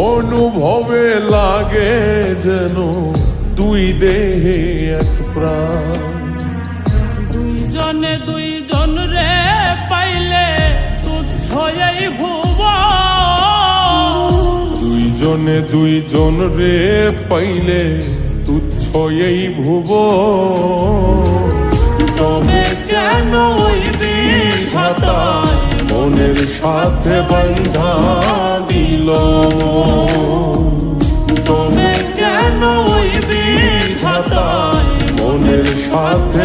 অনুভবে লাগে যেন দুই দেহে এক প্রাণ। দুইজনে দুইজন রে পাইলে তুচ্ছ এই ভুব দুইজনে দুইজন রে পাইলে তুচ্ছ এই ভুব তবে কেন মনের সাথে বন্ধা দিল তবে কেন ওই বিঘাতায় মনের সাথে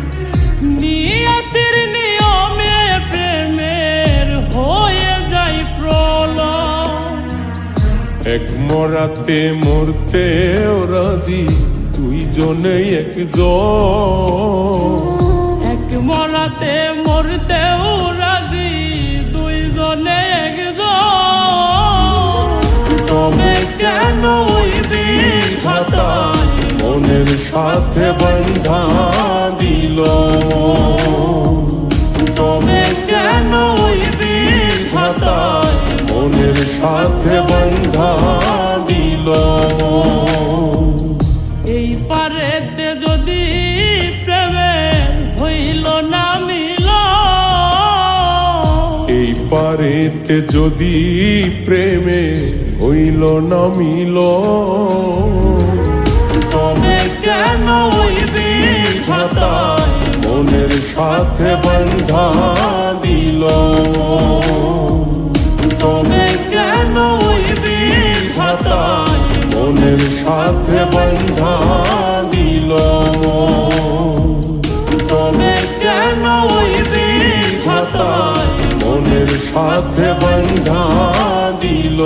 এক মরাতে মরতে রাজি দুইজনে একজন। এক মরাতে মরতেও রাজি দুইজনে একজন। তবে কেন খাতায় মনের সাথে বন্ধা দিল তবে কেন খাতায় মনের সাথে বন্ধা পারেতে যদি প্রেমে হইল না মিল। তবে কেন হইবি মনের সাথে বন্ধা দিল? তবে কেন হইবি মনের সাথে বন্ধা দিল? তবে কেন মনের সাথে বন্ধা দিল